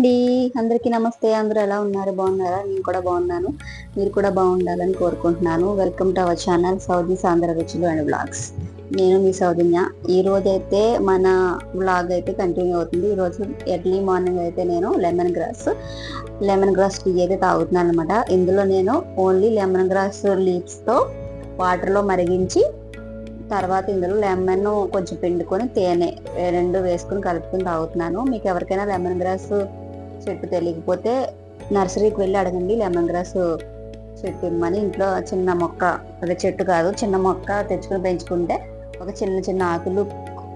అండి అందరికీ నమస్తే. అందరూ ఎలా ఉన్నారు? బాగున్నారా? నేను కూడా బాగున్నాను. మీరు కూడా బాగుండాలని కోరుకుంటున్నాను. Welcome to our channel Saudi సాంద్ర రుచులు అండ్ బ్లాగ్స్ నేను మీ సౌజన్య ఈ రోజు అయితే మన బ్లాగ్ అయితే కంటిన్యూ అవుతుంది. ఈ రోజు ఎర్లీ మార్నింగ్ అయితే నేను lemon grass lemon grass tea అయితే తాగుతున్నాను అనమాట ఇందులో నేను ఓన్లీ లెమన్ గ్రాస్ లీవ్స్తో వాటర్లో మరిగించి తర్వాత ఇందులో లెమన్ కొంచెం పిండుకొని తేనె రెండు వేసుకుని కలుపుకొని తాగుతున్నాను. మీకు ఎవరికైనా లెమన్ గ్రాస్ చెట్టు తెలియకపోతే నర్సరీకి వెళ్ళి అడగండి లెమన్ గ్రాస్ చెట్టు ఇమ్మని. ఇంట్లో చిన్న మొక్క అదే చెట్టు కాదు చిన్న మొక్క తెచ్చుకొని పెంచుకుంటే ఒక చిన్న చిన్న ఆకులు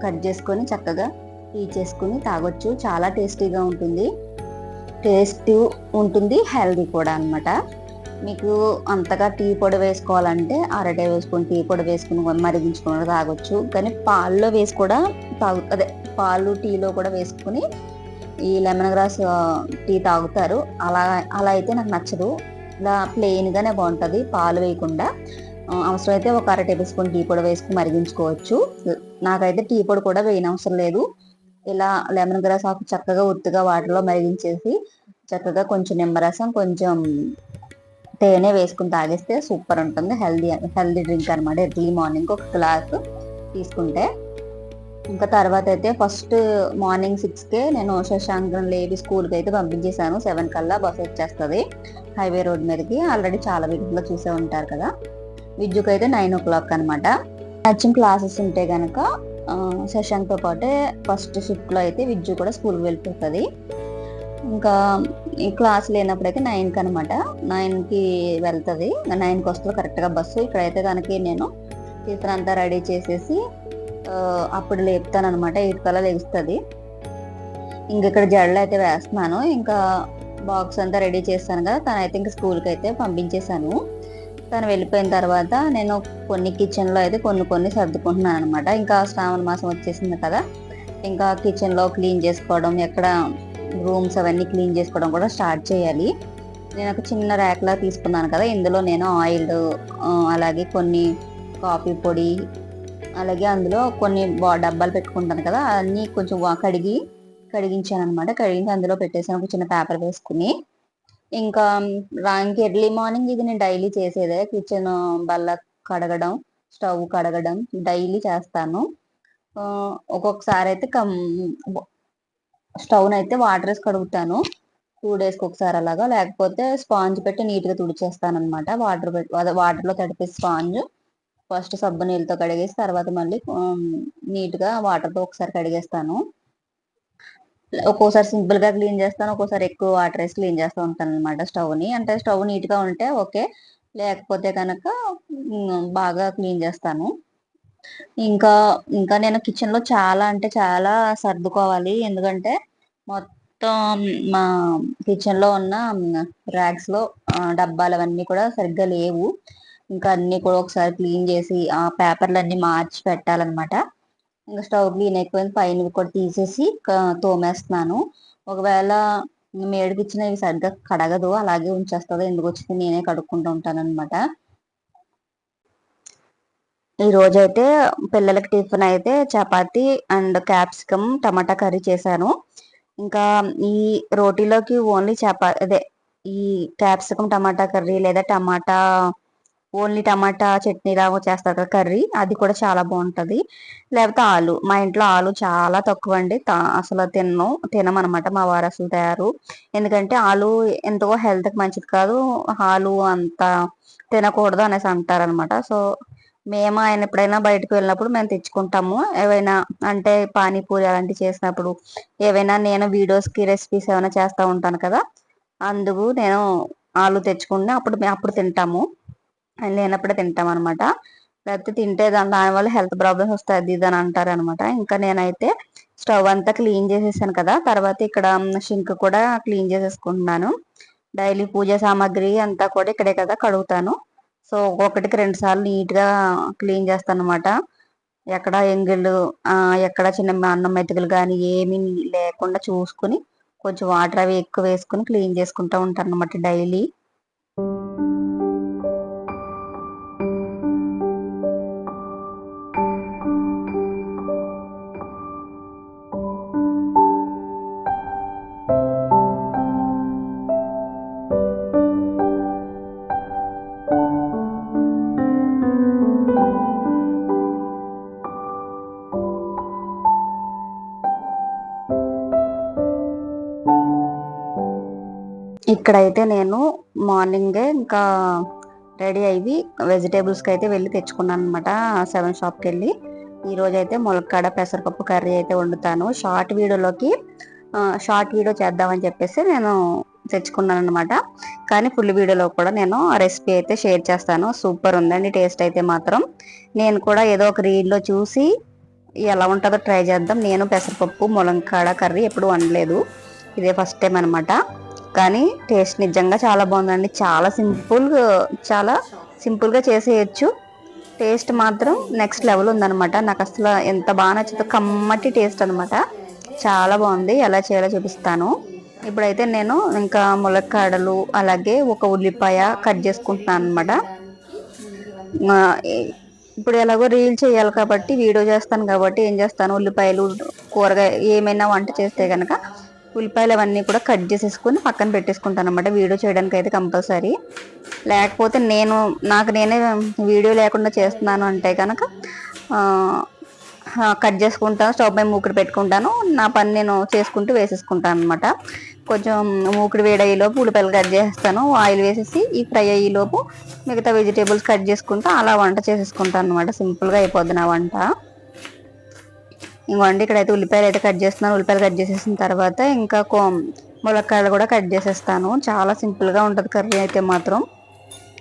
కట్ చేసుకొని చక్కగా టీ చేసుకుని తాగొచ్చు. చాలా టేస్టీగా ఉంటుంది. టేస్ట్ ఉంటుంది హెల్దీ కూడా అనమాట మీకు అంతగా టీ పొడి వేసుకోవాలంటే అరటే వేసుకుని టీ పొడి వేసుకుని మరిగించుకుని తాగొచ్చు. కానీ పాల్లో వేసి కూడా తాగు అదే పాలు టీలో కూడా వేసుకుని ఈ లెమన్ గ్రాస్ టీ తాగుతారు. అలా అలా అయితే నాకు నచ్చదు. ఇలా ప్లెయిన్గానే బాగుంటుంది పాలు వేయకుండా. అవసరమైతే ఒక అర టేబుల్ స్పూన్ టీ పొడి వేసుకుని మరిగించుకోవచ్చు. నాకైతే టీ పొడి కూడా వేయని అవసరం లేదు. ఇలా లెమన్ గ్రాస్ ఆకు చక్కగా ఉత్తుగా వాటర్లో మరిగించేసి చక్కగా కొంచెం నిమ్మరసం కొంచెం తేనె వేసుకుని తాగేస్తే సూపర్ ఉంటుంది. హెల్దీ హెల్దీ డ్రింక్ అనమాట ఎర్లీ మార్నింగ్ ఒక గ్లాస్ తీసుకుంటే. ఇంకా తర్వాత అయితే ఫస్ట్ మార్నింగ్ సిక్స్కే నేను శశాంకం లేవి స్కూల్కి అయితే పంపించేశాను. సెవెన్ కల్లా బస్ వచ్చేస్తుంది. హైవే రోడ్ మీదకి. ఆల్రెడీ చాలా వీటిలో చూసే ఉంటారు కదా. విద్యుకి అయితే నైన్ ఓ క్లాక్ అనమాట నచ్చిన క్లాసెస్ ఉంటే కనుక శశాంక్తో పాటే ఫస్ట్ షిఫ్ట్లో అయితే విద్యు కూడా స్కూల్కి వెళ్ళిపోతుంది. ఇంకా ఈ క్లాస్ లేనప్పుడైతే నైన్కి అనమాట నైన్కి వెళ్తుంది. నైన్కి వస్తుంది కరెక్ట్గా బస్సు ఇక్కడైతే తనకి నేను టిఫిన్ అంతా రెడీ చేసేసి అప్పుడు లేపుతాను అనమాట ఎయిట్ కల్లా లేస్తుంది ఇంక ఇక్కడ జడలు అయితే వేస్తున్నాను ఇంకా బాక్స్ అంతా రెడీ చేస్తాను కదా తనైతే ఇంకా స్కూల్కి అయితే పంపించేశాను. తను వెళ్ళిపోయిన తర్వాత నేను కొన్ని కిచెన్లో అయితే కొన్ని కొన్ని సర్దుకుంటున్నాను అనమాట ఇంకా శ్రావణ మాసం వచ్చేసింది కదా ఇంకా కిచెన్లో క్లీన్ చేసుకోవడం ఎక్కడ రూమ్స్ అవన్నీ క్లీన్ చేసుకోవడం కూడా స్టార్ట్ చేయాలి. నేను ఒక చిన్న ర్యాక్లా తీసుకున్నాను కదా ఇందులో నేను ఆయిల్ అలాగే కొన్ని కాఫీ పొడి అలాగే అందులో కొన్ని డబ్బాలు పెట్టుకుంటాను కదా అన్నీ కొంచెం కడిగి కడిగించాను అనమాట కడిగించి అందులో పెట్టేసాను ఒక చిన్న పేపర్ వేసుకుని. ఇంకా రాంకి ఎర్లీ మార్నింగ్ ఇది నేను డైలీ చేసేదే. కిచెన్ బల్ల కడగడం స్టవ్ కడగడం డైలీ చేస్తాను. ఒక్కొక్కసారి అయితే కమ్ స్టవ్ని అయితే వాటర్ వేసి కడుగుతాను. టూ డేస్కి ఒకసారి అలాగా. లేకపోతే స్పాంజ్ పెట్టి నీట్గా తుడిచేస్తాను అనమాట వాటర్ పెట్టి వాటర్లో తడిపే స్పాంజ్. ఫస్ట్ సబ్బు నీళ్ళతో కడిగేసి తర్వాత మళ్ళీ నీట్గా వాటర్తో ఒకసారి కడిగేస్తాను. ఒక్కోసారి సింపుల్గా క్లీన్ చేస్తాను ఒక్కోసారి ఎక్కువ వాటర్ వేసి క్లీన్ చేస్తూ ఉంటాను అనమాట స్టవ్ని. అంటే స్టవ్ నీట్గా ఉంటే ఓకే లేకపోతే కనుక బాగా క్లీన్ చేస్తాను. ఇంకా ఇంకా నేను కిచెన్లో చాలా అంటే చాలా సర్దుకోవాలి. ఎందుకంటే మొత్తం మా కిచెన్లో ఉన్న ర్యాక్స్లో డబ్బాలు అవన్నీ కూడా సరిగ్గా లేవు. ఇంకా అన్నీ కూడా ఒకసారి క్లీన్ చేసి ఆ పేపర్లు అన్నీ మార్చి పెట్టాలన్నమాట. ఇంకా స్టవ్ క్లీన్ అయిపోయింది పైన కూడా తీసేసి తోమేస్తున్నాను. ఒకవేళ మేడికి సరిగ్గా కడగదు అలాగే ఉంచేస్తుంది ఎందుకు వచ్చింది నేనే కడుక్కుంటూ ఉంటాను అనమాట ఈ రోజైతే పిల్లలకి టిఫిన్ అయితే chapati and capsicum tomato curry చేశాను. ఇంకా ఈ రోటీలోకి ఓన్లీ చపా అదే ఈ క్యాప్సికమ్ టమాటా కర్రీ లేదా టమాటా ఓన్లీ టమాటా చట్నీ లాగా చేస్తారు కదా కర్రీ. అది కూడా చాలా బాగుంటుంది. లేకపోతే ఆలు. మా ఇంట్లో ఆలు చాలా తక్కువ అండి అసలు తిన్ను తినమనమాట. మా వారు అసలు తయారు. ఎందుకంటే ఆలు ఎంతో హెల్త్కి మంచిది కాదు. ఆలు అంత తినకూడదు అనేసి అంటారనమాట. సో మేము ఆయన ఎప్పుడైనా బయటకు వెళ్ళినప్పుడు మేము తెచ్చుకుంటాము. ఏవైనా అంటే పానీపూరి అలాంటివి చేసినప్పుడు ఏవైనా నేను వీడియోస్కి రెసిపీస్ ఏమైనా చేస్తూ ఉంటాను కదా అందుకు నేను ఆలు తెచ్చుకుంటే అప్పుడు మేము అప్పుడు తింటాము. లేనప్పుడే తింటాం అనమాట లేకపోతే తింటే దాని దానివల్ల హెల్త్ ప్రాబ్లమ్స్ వస్తాయి అది ఇది అని అంటారు అనమాట ఇంకా నేనైతే స్టవ్ అంతా క్లీన్ చేసేసాను కదా తర్వాత ఇక్కడ షింక్ కూడా క్లీన్ చేసేసుకుంటున్నాను. డైలీ పూజ సామాగ్రి అంతా కూడా ఇక్కడే కదా కడుగుతాను. సో ఒకటికి రెండు సార్లు నీట్గా క్లీన్ చేస్తాను అనమాట ఎక్కడ ఎంగిళ్ళు ఎక్కడ చిన్న అన్నం మెతుకులు కానీ ఏమీ లేకుండా చూసుకుని కొంచెం వాటర్ అవి ఎక్కువ వేసుకుని క్లీన్ చేసుకుంటూ ఉంటాను అనమాట డైలీ. ఇక్కడైతే నేను మార్నింగే ఇంకా రెడీ అయ్యి వెజిటేబుల్స్కి అయితే వెళ్ళి తెచ్చుకున్నాను అనమాట సెవెన్ షాప్కి వెళ్ళి ఈరోజు అయితే ములక్కాడ పెసరపప్పు కర్రీ అయితే వండుతాను. షార్ట్ వీడియోలోకి షార్ట్ వీడియో చేద్దామని చెప్పేసి నేను తెచ్చుకున్నాను అనమాట కానీ ఫుల్ వీడియోలో కూడా నేను రెసిపీ అయితే షేర్ చేస్తాను. సూపర్ ఉందండి టేస్ట్ అయితే మాత్రం. నేను కూడా ఏదో ఒక రీల్లో చూసి ఎలా ఉంటుందో ట్రై చేద్దాం. నేను పెసరపప్పు ములంకాడ కర్రీ ఎప్పుడు వండలేదు. ఇదే ఫస్ట్ టైం అనమాట కానీ టేస్ట్ నిజంగా చాలా బాగుందండి. చాలా సింపుల్ చాలా సింపుల్గా చేసేయచ్చు. టేస్ట్ మాత్రం నెక్స్ట్ లెవెల్ ఉందనమాట నాకు అసలు ఎంత బాగా నచ్చుతుందో కమ్మటి టేస్ట్ అనమాట చాలా బాగుంది. ఎలా చేయాలో చూపిస్తాను. ఇప్పుడైతే నేను ఇంకా ములక్కాడలు అలాగే ఒక ఉల్లిపాయ కట్ చేసుకుంటున్నాను అనమాట ఇప్పుడు ఎలాగో రీల్ చేయాలి కాబట్టి వీడియో చేస్తాను కాబట్టి ఏం చేస్తాను? ఉల్లిపాయలు కూరగాయ ఏమైనా వంట చేస్తే కనుక ఉల్లిపాయలు అవన్నీ కూడా కట్ చేసేసుకుని పక్కన పెట్టేసుకుంటాను అనమాట వీడియో చేయడానికి అయితే కంపల్సరీ. లేకపోతే నేను నాకు నేనే వీడియో లేకుండా చేస్తున్నాను అంటే కనుక కట్ చేసుకుంటాను స్టవ్ పై మూకుడు పెట్టుకుంటాను. నా పని నేను చేసుకుంటూ వేసేసుకుంటాను అనమాట కొంచెం మూకుడు వేడయ్యేలోపు ఉల్లిపాయలు కట్ చేస్తాను ఆయిల్ వేసేసి ఈ ఫ్రై అయ్యేలోపు మిగతా వెజిటేబుల్స్ కట్ చేసుకుంటా అలా వంట చేసేసుకుంటాను అనమాట సింపుల్గా అయిపోద్ది నా వంట. ఇంకోండి ఇక్కడైతే ఉల్లిపాయలు అయితే కట్ చేస్తున్నాను. ఉల్లిపాయలు కట్ చేసేసిన తర్వాత ఇంకా ములక్కాయలు కూడా కట్ చేసేస్తాను. చాలా సింపుల్గా ఉంటుంది కర్రీ అయితే మాత్రం.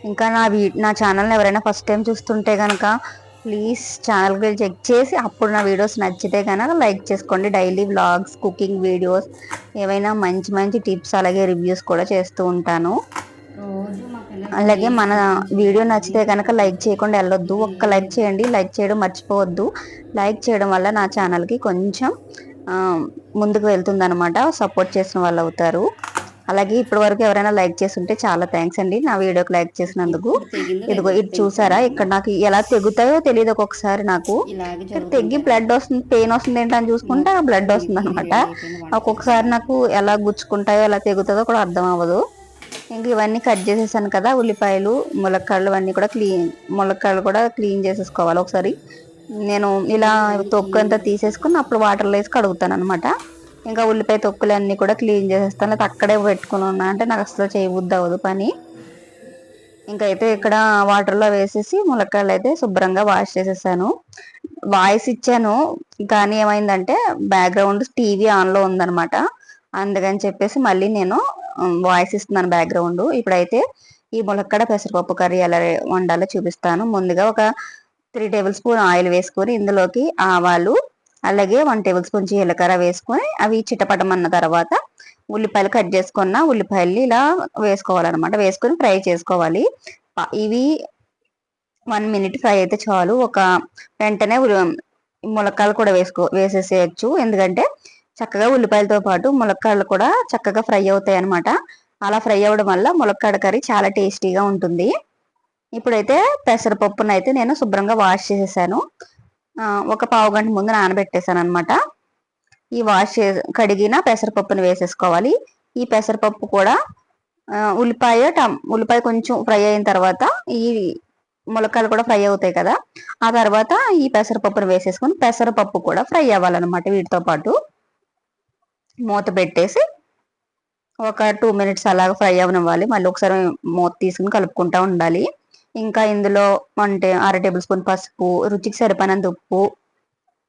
ఇంకా నా వీ నా ఛానల్ని ఎవరైనా ఫస్ట్ టైం చూస్తుంటే కనుక ప్లీజ్ ఛానల్కి వెళ్ళి చెక్ చేసి అప్పుడు నా వీడియోస్ నచ్చితే కనుక లైక్ చేసుకోండి. డైలీ వ్లాగ్స్ కుకింగ్ వీడియోస్ ఏవైనా మంచి మంచి టిప్స్ అలాగే రివ్యూస్ కూడా చేస్తూ ఉంటాను. అలాగే మన వీడియో నచ్చితే కనుక లైక్ చేయకుండా వెళ్ళొద్దు. ఒక్క లైక్ చేయండి. లైక్ చేయడం మర్చిపోవద్దు. లైక్ చేయడం వల్ల నా ఛానల్కి కొంచెం ముందుకు వెళ్తుంది అనమాట సపోర్ట్ చేసిన వాళ్ళు అవుతారు. అలాగే ఇప్పటి వరకు ఎవరైనా లైక్ చేస్తుంటే చాలా థ్యాంక్స్ అండి. నా వీడియోకి లైక్ చేసినందుకు. ఇదిగో ఇది చూసారా? ఇక్కడ నాకు ఎలా తెగుతాయో తెలియదు ఒక్కొక్కసారి నాకు. తెగ్గి బ్లడ్ వస్తుంది పెయిన్ వస్తుంది ఏంటని చూసుకుంటే బ్లడ్ వస్తుంది. అనమాట ఒక్కొక్కసారి నాకు ఎలా గుచ్చుకుంటాయో ఎలా తెగుతుందో కూడా అర్థం అవ్వదు. ఇంక ఇవన్నీ కట్ చేసేసాను కదా ఉల్లిపాయలు ములక్కాడలు అన్నీ కూడా క్లీన్ ములక్కాడలు కూడా క్లీన్ చేసేసుకోవాలి ఒకసారి. నేను ఇలా తొక్కు అంతా తీసేసుకుని అప్పుడు వాటర్లో వేసి కడుగుతాను అనమాట ఇంకా ఉల్లిపాయ తొక్కులు అన్నీ కూడా క్లీన్ చేసేస్తాను. లేకపోతే అక్కడే పెట్టుకుని ఉన్నా అంటే నాకు అసలు చేయబుద్ది అవ్వదు పని. ఇంకా అయితే ఇక్కడ వాటర్లో వేసేసి ములక్కాయలు అయితే శుభ్రంగా వాష్ చేసేసాను. వాయిస్ ఇచ్చాను కానీ ఏమైందంటే బ్యాక్గ్రౌండ్ టీవీ ఆన్లో ఉందనమాట అందుకని చెప్పేసి మళ్ళీ నేను వాయిస్ ఇస్తున్నాను బ్యాక్గ్రౌండ్ ఇప్పుడైతే ఈ ములక్కడ పెసరపప్పు కర్రీ ఎలా వండాలో చూపిస్తాను. ముందుగా ఒక త్రీ టేబుల్ స్పూన్ ఆయిల్ వేసుకొని ఇందులోకి ఆవాలు అలాగే వన్ టేబుల్ స్పూన్ జీలకర్ర వేసుకొని అవి చిట్టపటమన్న తర్వాత ఉల్లిపాయలు కట్ చేసుకున్న ఉల్లిపాయలు ఇలా వేసుకోవాలన్నమాట. వేసుకొని ఫ్రై చేసుకోవాలి. ఇవి వన్ మినిట్ ఫ్రై అయితే చాలు. ఒక వెంటనే ములక్కాయలు కూడా వేసుకో వేసేసేయచ్చు. ఎందుకంటే చక్కగా ఉల్లిపాయలతో పాటు ములక్కాడలు కూడా చక్కగా ఫ్రై అవుతాయి అనమాట అలా ఫ్రై అవ్వడం వల్ల ములక్కాడ కర్రీ చాలా టేస్టీగా ఉంటుంది. ఇప్పుడైతే పెసరపప్పును అయితే నేను శుభ్రంగా వాష్ చేసేసాను. ఒక పావు గంట ముందు నానబెట్టేశాను అనమాట ఈ వాష్ కడిగిన పెసరపప్పుని వేసేసుకోవాలి. ఈ పెసరపప్పు కూడా ఉల్లిపాయ టమ్ ఉల్లిపాయ కొంచెం ఫ్రై అయిన తర్వాత ఈ ములక్కాయలు కూడా ఫ్రై అవుతాయి కదా. ఆ తర్వాత ఈ పెసరపప్పును వేసేసుకొని పెసరపప్పు కూడా ఫ్రై అవ్వాలన్నమాట వీటితో పాటు. మూత పెట్టేసి ఒక టూ మినిట్స్ అలాగ ఫ్రై అవనివ్వాలి. మళ్ళీ ఒకసారి మూత తీసుకుని కలుపుకుంటా ఉండాలి. ఇంకా ఇందులో అంటే అర టేబుల్ స్పూన్ పసుపు రుచికి సరిపడినంత ఉప్పు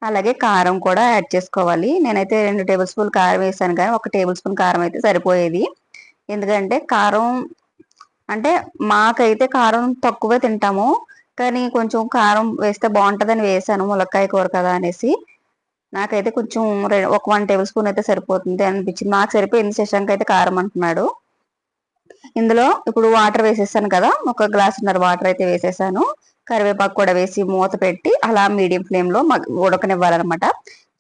అలాగే కారం కూడా యాడ్ చేసుకోవాలి. నేనైతే రెండు టేబుల్ స్పూన్ కారం వేసాను కానీ ఒక టేబుల్ స్పూన్ కారం అయితే సరిపోయేది. ఎందుకంటే కారం అంటే మాకైతే కారం తక్కువే తింటాము. కానీ కొంచెం కారం వేస్తే బాగుంటుందని వేసాను ములక్కాయ కూర కదా అనేసి. నాకైతే కొంచెం ఒక వన్ టేబుల్ స్పూన్ అయితే సరిపోతుంది అనిపించింది. మాకు సరిపోయింది శశాంక్ అయితే కారం అంటున్నాడు. ఇందులో ఇప్పుడు వాటర్ వేసేసాను కదా ఒక గ్లాసున్నర వాటర్ అయితే వేసేసాను. కరివేపాకు కూడా వేసి మూత పెట్టి అలా మీడియం ఫ్లేమ్లో ఉడకనివ్వాలన్నమాట.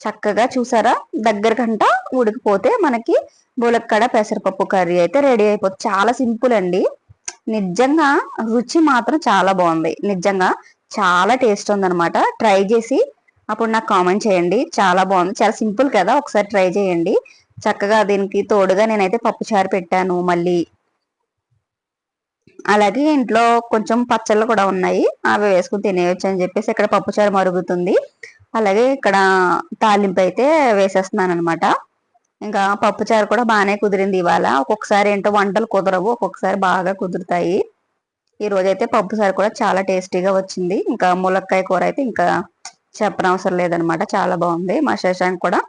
చక్కగా చూసారా? దగ్గర కంట ఉడికిపోతే మనకి బులక్కడ పెసరపప్పు కర్రీ అయితే రెడీ అయిపోతుంది. చాలా సింపుల్ అండి. నిజంగా రుచి మాత్రం చాలా బాగుంది. నిజంగా చాలా టేస్ట్ ఉందనమాట ట్రై చేసి అప్పుడు నాకు కామెంట్ చేయండి. చాలా బాగుంది. చాలా సింపుల్ కదా? ఒకసారి ట్రై చేయండి. చక్కగా దీనికి తోడుగా నేనైతే పప్పుచారు పెట్టాను మళ్ళీ. అలాగే ఇంట్లో కొంచెం పచ్చళ్ళు కూడా ఉన్నాయి. అవి వేసుకుని తినేయచ్చు అని చెప్పేసి ఇక్కడ పప్పుచారు మరుగుతుంది. అలాగే ఇక్కడ తాలింపు అయితే వేసేస్తున్నాను అనమాట ఇంకా పప్పుచారు కూడా బాగానే కుదిరింది ఇవాళ. ఒక్కొక్కసారి ఏంటో వంటలు కుదరవు. ఒక్కొక్కసారి బాగా కుదురుతాయి. ఈ రోజైతే పప్పుచారు కూడా చాలా టేస్టీగా వచ్చింది. ఇంకా ములక్కాయ కూర అయితే ఇంకా చెప్పనవసరం లేదనమాట. చాలా బాగుంది. మా శశాంక్ కూడా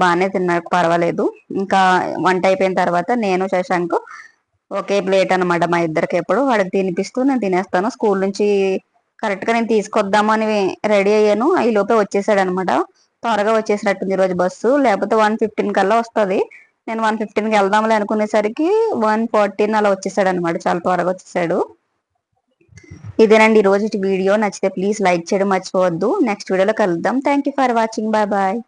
బాగానే తిన్నారు. పర్వాలేదు. ఇంకా వంట అయిపోయిన తర్వాత నేను శశాంక్ ఒకే ప్లేట్ అనమాట మా ఇద్దరికి ఎప్పుడు. వాడికి తినిపిస్తూ నేను తినేస్తాను. స్కూల్ నుంచి కరెక్ట్గా నేను తీసుకొద్దామని రెడీ అయ్యాను. ఈ లోపే వచ్చేసాడు అనమాట త్వరగా వచ్చేసినట్టుంది ఈరోజు బస్సు. లేకపోతే వన్ ఫిఫ్టీన్ కల్లా వస్తుంది. నేను వన్ ఫిఫ్టీన్కి వెళ్దాంలే అనుకునేసరికి వన్ ఫార్టీన్ అలా వచ్చేసాడు అనమాట చాలా త్వరగా వచ్చేసాడు. ఇదేనండి రోజు వీడియో. నచ్చితే ప్లీజ్ లైక్ చేయడం మర్చిపోవద్దు. నెక్స్ట్ వీడియోలో కలుద్దాం. Thank you for watching. Bye bye.